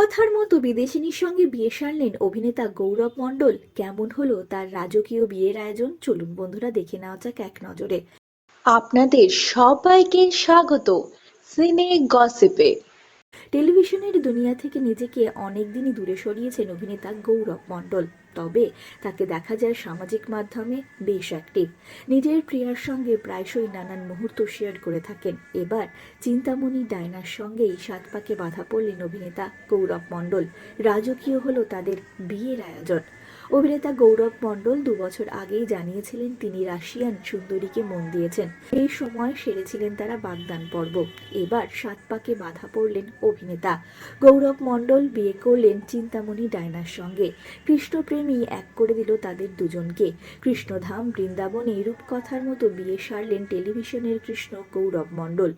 রূপকথার মতো বিদেশিনীর সঙ্গে বিয়ে সারলেন অভিনেতা গৌরব মণ্ডল। কেমন হলো তার রাজকীয় বিয়ের আয়োজন? চলুন বন্ধুরা দেখে নেওয়া যাক এক নজরে। আপনাদের সবাইকে স্বাগত। সিনে গসিপে। টেলিভিশনের দুনিয়া থেকে নিজেকে অনেকদিনই দূরে সরিয়েছেন অভিনেতা গৌরব মণ্ডল। তবে তাকে দেখা যায় সামাজিক মাধ্যমে বেশ অ্যাক্টিভ নিজের প্রিয়ার সঙ্গে প্রায়শই নানান মুহূর্ত শেয়ার করে থাকেন। এবার চিন্তামণি ডায়নার সঙ্গেই সাত পাকে বাধা পড়লেন অভিনেতা গৌরব মণ্ডল। রাজকীয় হলো তাদের বিয়ের আয়োজন। অভিনেতা গৌরব মণ্ডল দু বছর আগেই জানিয়েছিলেন তিনি রাশিয়ান সুন্দরীকে মন দিয়েছেন। এই সময় সেরেছিলেন তারা বাগদান পর্ব। এবার সাত পাকে বাধা পড়লেন অভিনেতা। গৌরব মণ্ডল বিয়ে করলেন চিন্তামণি ডায়নার সঙ্গে। কৃষ্ণপ্রেমী এক করে দিল তাদের দুজনকে। কৃষ্ণধাম, বৃন্দাবনে রূপকথার মতো বিয়ে সারলেন টেলিভিশনের কৃষ্ণ গৌরব মণ্ডল।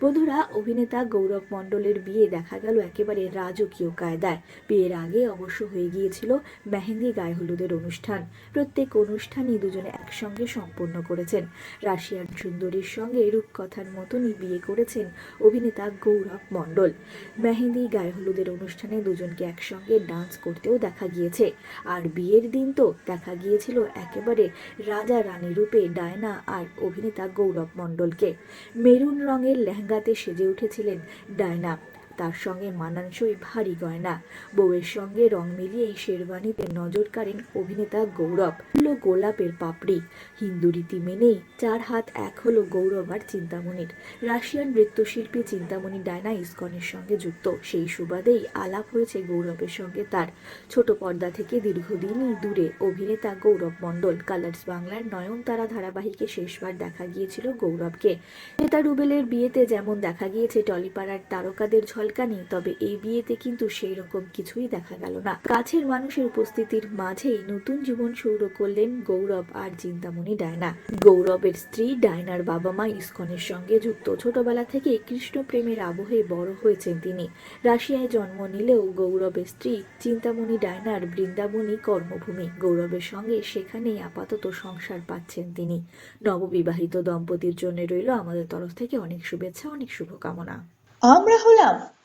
বন্ধুরা, অভিনেতা গৌরব মণ্ডলের বিয়ে দেখা গেল একেবারে রাজকীয় কায়দায়। বিয়ের আগে অবশ্য হয়ে গিয়েছিল মেহেন্দি গায়ে হলুদের অনুষ্ঠান। প্রত্যেক অনুষ্ঠানই দুজনে একসঙ্গে সম্পন্ন করেছেন। রাশিয়ান সুন্দরীর সঙ্গে রূপকথার মতনই বিয়ে করেছেন অভিনেতা গৌরব মণ্ডল। মেহেন্দি, গায়ে হলুদের অনুষ্ঠানে দুজনকে একসঙ্গে ডান্স করতেও দেখা গিয়েছে। আর বিয়ের দিন তো দেখা গিয়েছিল একেবারে রাজা রানী রূপে ডায়না আর অভিনেতা গৌরব মণ্ডলকে। মেরুন রঙের লেহেঙ্গাতে সেজে উঠেছিলেন ডায়না। তার সঙ্গে মানানসই ভারী গয়না। বউয়ের সঙ্গে রং মিলিয়ে এই শেরওয়ানিতে নজর কাড়েন অভিনেতা গৌরব। হলো গোলাপের পাপড়ি। হিন্দু রীতি মেনেই চার হাত এক হলো গৌরব আর চিন্তামণির। রাশিয়ান নৃত্যশিল্পী চিন্তামণি ডায়না ইস্কনের সঙ্গে যুক্ত। সেই সুবাদেই আলাপ হয়েছে গৌরবের সঙ্গে তার। ছোট পর্দা থেকে দীর্ঘদিনই দূরে অভিনেতা গৌরব মণ্ডল। কালার্স বাংলার নয়নতারা ধারাবাহিকে শেষবার দেখা গিয়েছিল গৌরবকে। নেতা রুবেলের বিয়েতে যেমন দেখা গিয়েছে টলিপাড়ার তারকাদের ঝলকানি তবে এই বিয়েতে কিন্তু সেই রকম কিছুই দেখা গেল না। কাছের মানুষের উপস্থিতির মাঝেই নতুন জীবন শুরু করলেন গৌরব আর চিন্তামণি ডায়না। গৌরবের স্ত্রী ডায়নার বাবা মা ইস্কনের সঙ্গে যুক্ত। ছোটবেলা থেকে কৃষ্ণ প্রেমের আবহে বড় হয়েছেন তিনি। রাশিয়ায় জন্ম নিলেও গৌরবের স্ত্রী চিন্তামণি ডায়নার বৃন্দাবনী কর্মভূমি। গৌরবের সঙ্গে সেখানেই আপাতত সংসার পাচ্ছেন তিনি। নববিবাহিত দম্পতির জন্য রইল আমাদের তরফ থেকে অনেক শুভেচ্ছা, অনেক শুভকামনা। আমরা হলাম